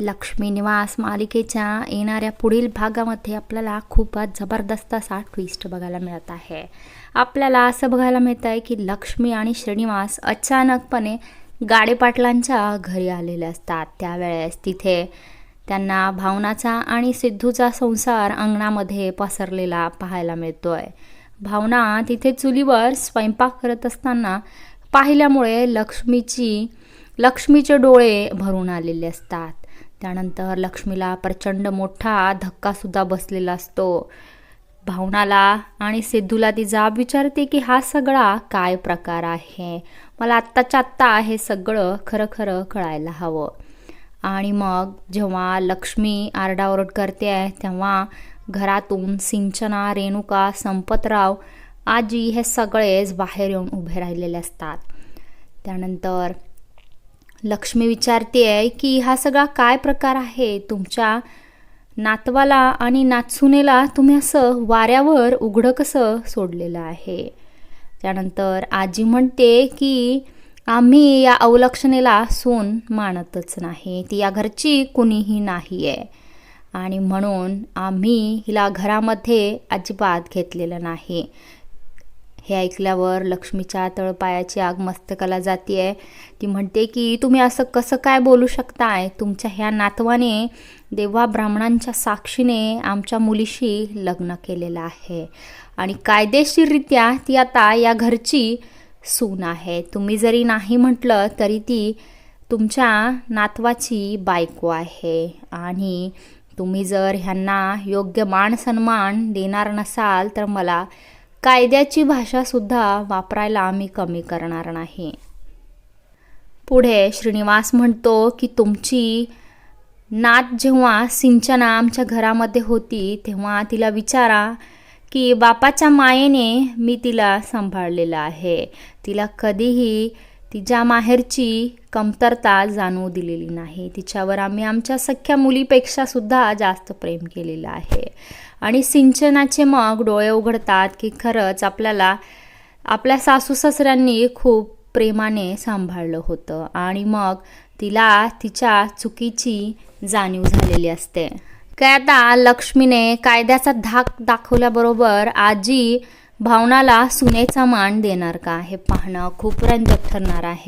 लक्ष्मी निवास मालिकेच्या येणाऱ्या पुढील भागामध्ये आपल्याला खूपच जबरदस्त असा ट्विस्ट बघायला मिळत आहे. आपल्याला असं बघायला मिळत आहे की लक्ष्मी आणि श्रीनिवास अचानकपणे गाडेपाटलांच्या घरी आलेले असतात. त्यावेळेस तिथे त्यांना भावनाचा आणि सिद्धूचा संसार अंगणामध्ये पसरलेला पाहायला मिळतोय. भावना तिथे चुलीवर स्वयंपाक करत असताना पाहिल्यामुळे लक्ष्मीची लक्ष्मीचे डोळे भरून आलेले असतात. त्यानंतर लक्ष्मीला प्रचंड मोठा धक्कासुद्धा बसलेला असतो. भावनाला आणि सिद्धूला ती जाब विचारते की हा सगळा काय प्रकार आहे? मला आत्ताच्या आत्ता हे सगळं खरं खरं कळायला हवं. आणि मग जेव्हा लक्ष्मी आरडाओरड करते आहे तेव्हा घरातून सिंचना रेणुका संपतराव आजी हे सगळेच बाहेर येऊन उभे राहिलेले असतात. त्यानंतर लक्ष्मी विचारते आहे की हा सगळा काय प्रकार आहे? तुमच्या नातवाला आणि नातसुनेला तुम्ही असं वाऱ्यावर उघडं कसं सोडलेलं आहे? त्यानंतर आजी म्हणते की आम्ही या अवलक्षणेला सून मानतच नाही. ती या घरची कुणीही नाही आहे आणि म्हणून आम्ही हिला घरामध्ये अजिबात घेतलेलं नाही. हे ऐकल्यावर लक्ष्मीच्या तळपायाची आग मस्तकाला जाते आहे ती म्हणते की तुम्ही असं कसं काय बोलू शकताय? तुमच्या ह्या नातवाने देवा ब्राह्मणांच्या साक्षीने आमच्या मुलीशी लग्न केलेलं आहे. आणि कायदेशीररित्या ती आता या घरची सून आहे. तुम्ही जरी नाही म्हटलं तरी ती तुमच्या नातवाची बायको आहे. आणि तुम्ही जर ह्यांना योग्य मान सन्मान देणार नसाल तर मला कायद्याची भाषासुद्धा वापरायला आम्ही कमी करणार नाही. पुढे श्रीनिवास म्हणतो की तुमची नात जेव्हा सिंचना आमच्या घरामध्ये होती तेव्हा तिला विचारा की बापाच्या मायेने मी तिला सांभाळलेलं आहे. तिला कधीही तिच्या माहेरची कमतरता जाणवू दिलेली नाही. तिच्यावर आम्ही आमच्या सख्या मुलीपेक्षा सुद्धा जास्त प्रेम केलेलं आहे. आणि सिंचनाचे मग डोळे उघडतात की खरंच आपल्याला आपल्या सासू सासऱ्यांनी खूप प्रेमाने सांभाळलं होतं. आणि मग तिला तिच्या चुकीची जाणीव झालेली असते. काय आता लक्ष्मीने कायद्याचा धाक दाखवल्याबरोबर आजी भावनाला सुनेचा मान देणार का हे पाहणं खूप रंजक ठरणार आहे.